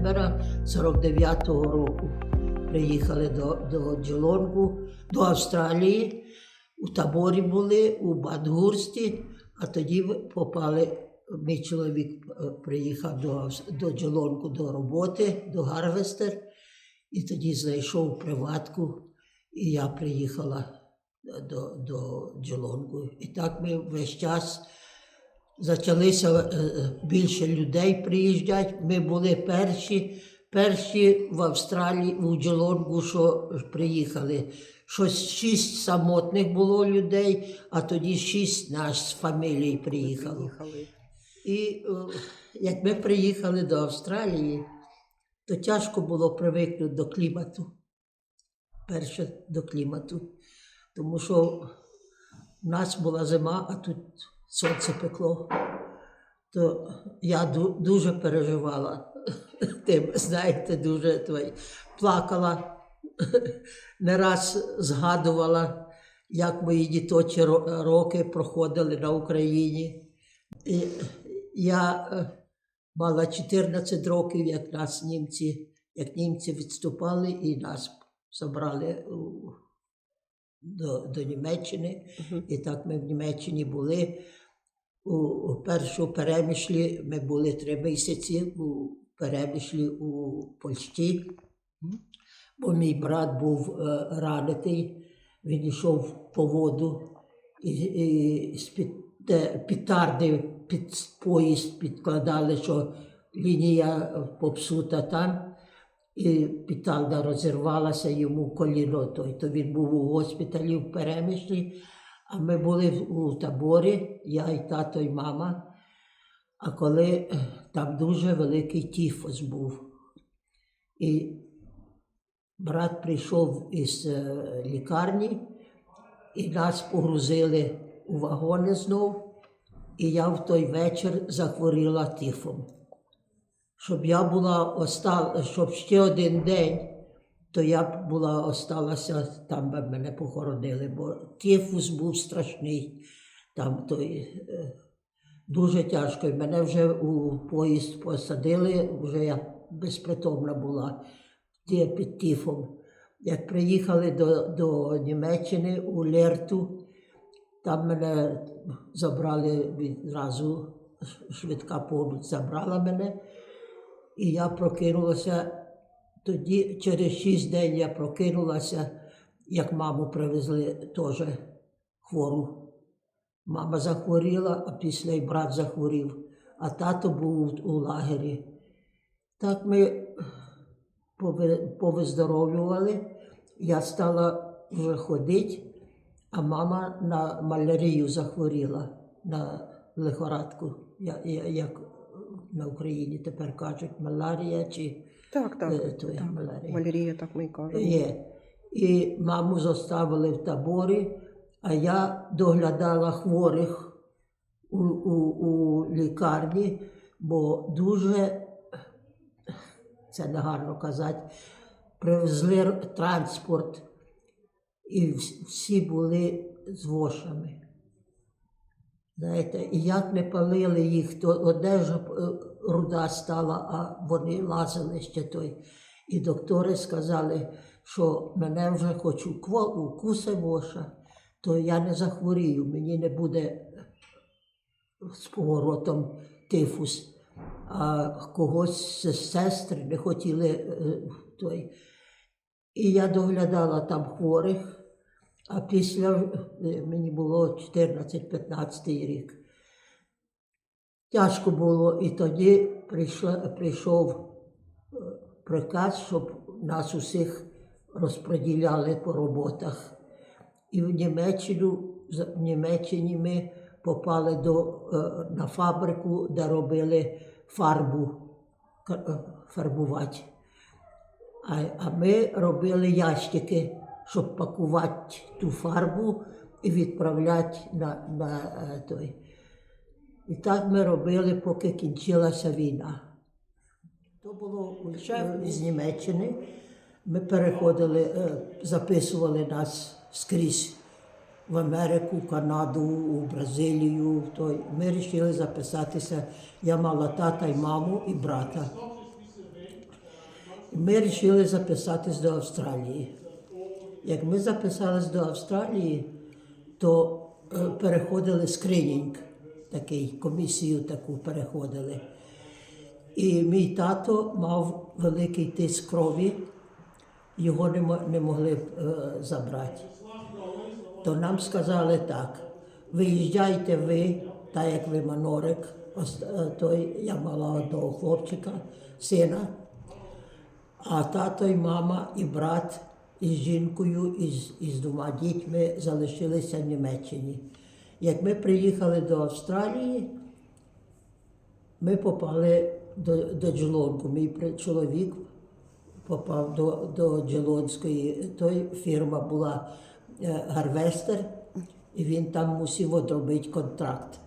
Сембера 49-го року. Приїхали до, до Джелонгу, до Австралії. У таборі були у Бадгурсті, а тоді попали. Мій чоловік е, приїхав до, до Джелонгу до роботи, до Гарвестер, і тоді знайшов приватку, і я приїхала до, до Джелонгу. І так ми весь час почалися е, е, більше людей приїжджати. Ми були перші, перші в Австралії, у Джелонгу, що приїхали. Щось шість самотних було людей, а тоді шість наш з фамілії приїхало. Приїхали. І е, як ми приїхали до Австралії, то тяжко було привикнути до клімату. Перше до клімату. Тому що в нас була зима, а тут сонце пекло. То я дуже переживала тим, знаєте, дуже той, плакала, не раз згадувала, як мої діточі роки проходили на Україні. І я е, мала 14 років, як нас німці, як німці відступали і нас забрали у- до, до Німеччини. І так ми в Німеччині були. У, у першу перемішлі ми були три місяці у перемішлі у Польщі, бо мій брат був е, ранитий, він йшов по воду і, і з під, де пітарди під поїзд підкладали, що лінія попсута там, і пітарда розірвалася йому коліно. Той, то він був у госпіталі в перемішлі. А ми були у таборі, я і тато, і мама. А коли е, там дуже великий тіфос був. І брат прийшов із е, лікарні, і нас погрузили у вагони знов. І я в той вечір захворіла тифом. Щоб я була остала, щоб ще один день, то я б була осталася, там би мене похоронили, бо тифус був страшний. Там той, е, дуже тяжко. І мене вже у поїзд посадили, вже я безпритомна була під тифом. Як приїхали до, до Німеччини у Лерту, там мене забрали відразу, швидка поміч забрала мене. І я прокинулася. Тоді, через шість днів я прокинулася, як маму привезли теж хвору. Мама захворіла, а після й брат захворів, а тато був у лагері. Так ми повиздоровлювали. Я стала вже ходити, а мама на малярію захворіла, на лихорадку, як на Україні тепер кажуть, маларія чи Так, так. Е, так. малярія. Малярія, так ми й кажемо. є. І маму заставили в таборі, а я доглядала хворих у, у, у лікарні, бо дуже, це не гарно казати, привезли транспорт, і всі були з вошами. Знаєте, і як не палили їх, то одежа е, руда стала, а вони лазили ще той. І доктори сказали, що мене вже хоч укусе воша, то я не захворію, мені не буде з поворотом тифус. А когось з сестри не хотіли е, той. І я доглядала там хворих, а після е, мені було 14-15 рік. Тяжко було, і тоді прийшла, прийшов е, приказ, щоб нас усіх розподіляли по роботах. І в Німеччину, в Німеччині ми попали до, е, на фабрику, де робили фарбу фарбувати. А, а ми робили ящики, щоб пакувати ту фарбу і відправляти на, на е, той. І так ми робили, поки кінчилася війна. То було шеф із Німеччини. Ми переходили, е, записували нас скрізь в Америку, Канаду, у Бразилію. в Той. Ми вирішили записатися. Я мала тата і маму і брата. Ми вирішили записатись до Австралії. Як ми записались до Австралії, то е, переходили скринінг, такий, комісію таку переходили. І мій тато мав великий тиск крові, його не, могли е, забрати. То нам сказали так: виїжджайте ви, так як ви манорик, е, той, я мала одного хлопчика, сина, а тато і мама, і брат із жінкою, і з, і з двома дітьми залишилися в Німеччині. Як ми приїхали до Австралії, ми попали до, до Джелонку. Мій чоловік попав до, до Джелонської. Той фірма була е, Гарвестер, і він там мусив одробити контракт.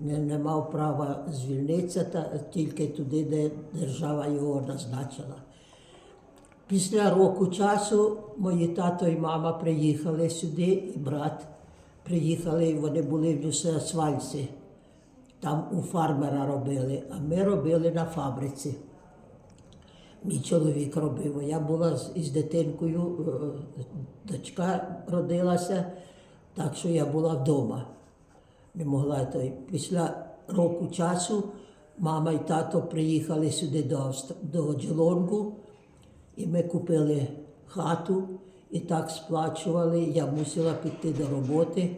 Не, не мав права звільнитися та, тільки туди, де держава його назначила. Після року часу мої тато і мама приїхали сюди, і брат приїхали, і вони були в Люсеасвальці. Там у фармера робили, а ми робили на фабриці. Мій чоловік робив. Я була із дитинкою, е, дочка родилася, так що я була вдома. Не могла той. Після року часу мама і тато приїхали сюди до, до Джелонгу, і ми купили хату і так сплачували. Я мусила піти до роботи,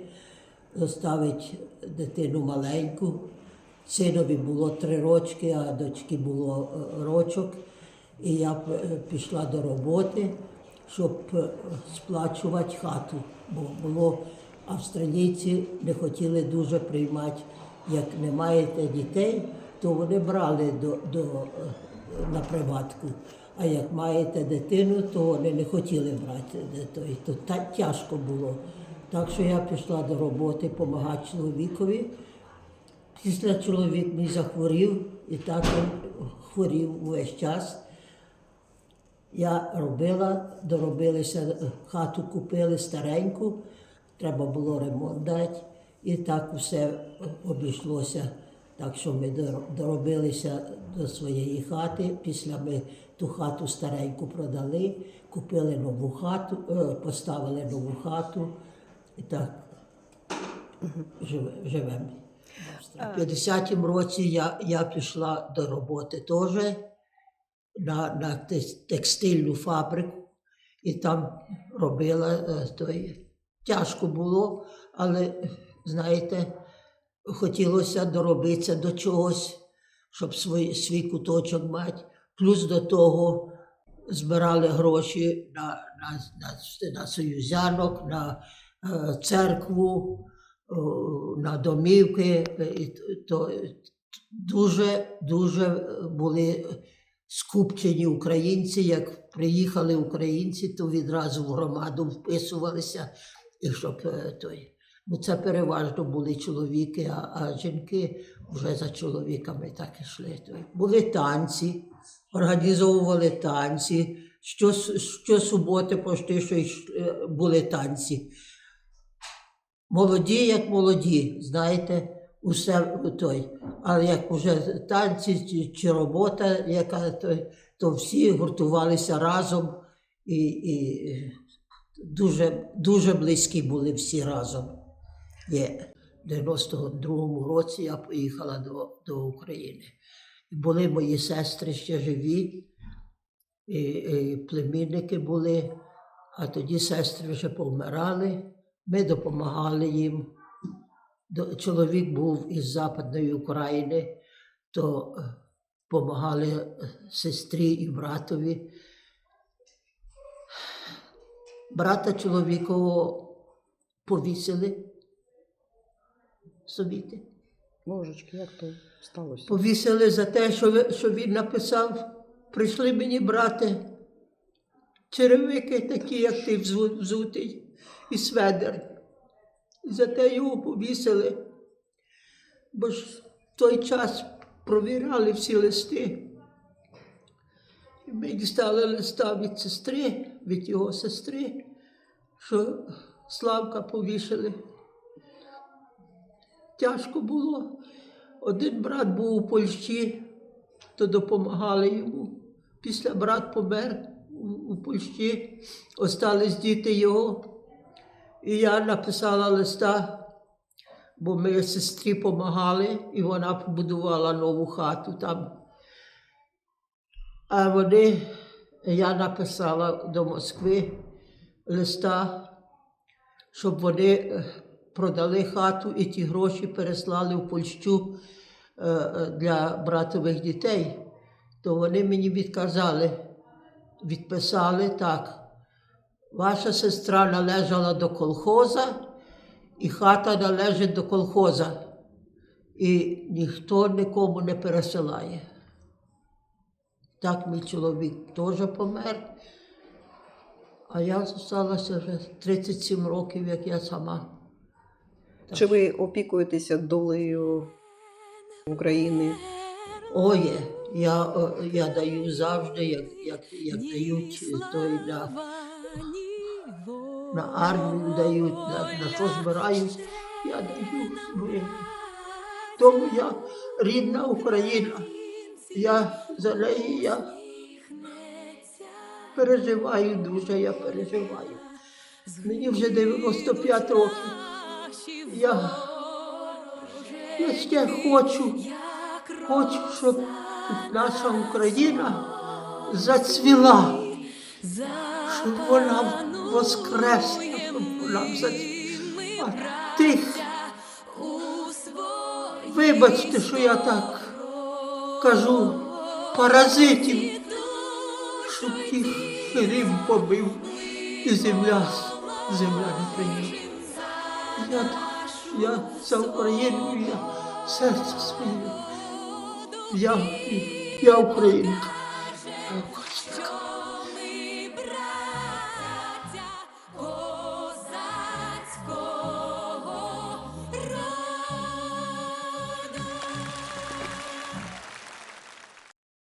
заставити дитину маленьку. Синові було три рочки, а дочки було е, рочок. І я е, пішла до роботи, щоб е, сплачувати хату. Бо було австралійці не хотіли дуже приймати, як не маєте дітей, то вони брали до, до, на приватку. А як маєте дитину, то вони не хотіли брати дитину. То та, тяжко було. Так що я пішла до роботи допомагати чоловікові. Після чоловік мій захворів, і так він хворів увесь час. Я робила, доробилися, хату купили стареньку, треба було ремонт дати. І так усе обійшлося. Так що ми доробилися до своєї хати. Після ми ту хату стареньку продали, купили нову хату, е, поставили нову хату. І так живемо. У 50-му році я, я пішла до роботи теж на, на текстильну фабрику і там робила е, той. Тяжко було, але, знаєте, хотілося доробитися до чогось, щоб свій, свій куточок мати. Плюс до того збирали гроші на, на, на, на союзянок, на е, церкву, о, на домівки. е, І то дуже, дуже були скупчені українці. Як приїхали українці, то відразу в громаду вписувалися, і щоб е, той. Ну, це переважно були чоловіки, а, а жінки вже за чоловіками так ішли. Були танці, організовували танці. Що, щосуботи почти що е, були танці. Молоді, як молоді, знаєте, усе той. Але як вже танці чи, чи робота, яка то, то всі гуртувалися разом і, і дуже, дуже близькі були всі разом. Є. В 92-му році я поїхала до, до України. І були мої сестри ще живі, і, і племінники були, а тоді сестри вже повмирали. Ми допомагали їм. Чоловік був із Западної України, то допомагали сестрі і братові. Брата чоловікового повісили совіти. Божечки, як то сталося? Повісили за те, що, що він написав. Прийшли мені брати черевики, такі, як ти взутий, і сведер. І за те його повісили. Бо ж в той час провіряли всі листи. І ми дістали листа від сестри, від його сестри, що Славка повішали. Тяжко було. Один брат був у Польщі, то допомагали йому. Після брат помер у, Польщі, остались діти його. І я написала листа, бо ми сестрі допомагали, і вона побудувала нову хату там. А вони, я написала до Москви листа, щоб вони е, продали хату і ті гроші переслали в Польщу е, е, для братових дітей. То вони мені відказали, відписали так. Ваша сестра належала до колхоза, і хата належить до колхоза. І ніхто нікому не пересилає. Так мій чоловік теж помер. А я залишилася вже 37 років, як я сама. Чи ви опікуєтеся долею України? Ой, я, е, я даю завжди, як, як, як дають той на, на армію дають, на, на що збирають, я даю. Тому я рідна Україна. Я за неї я переживаю дуже, я переживаю. Мені вже 95 років. Я, я ще хочу, хочу, щоб наша Україна зацвіла, щоб вона воскресла, щоб вона зацвіла. А тих, вибачте, що я так кажу, паразитів, щоб їх Рим побив і земля, земля не прийняла. Я, я за Україну, я серце своє. Я, я українка.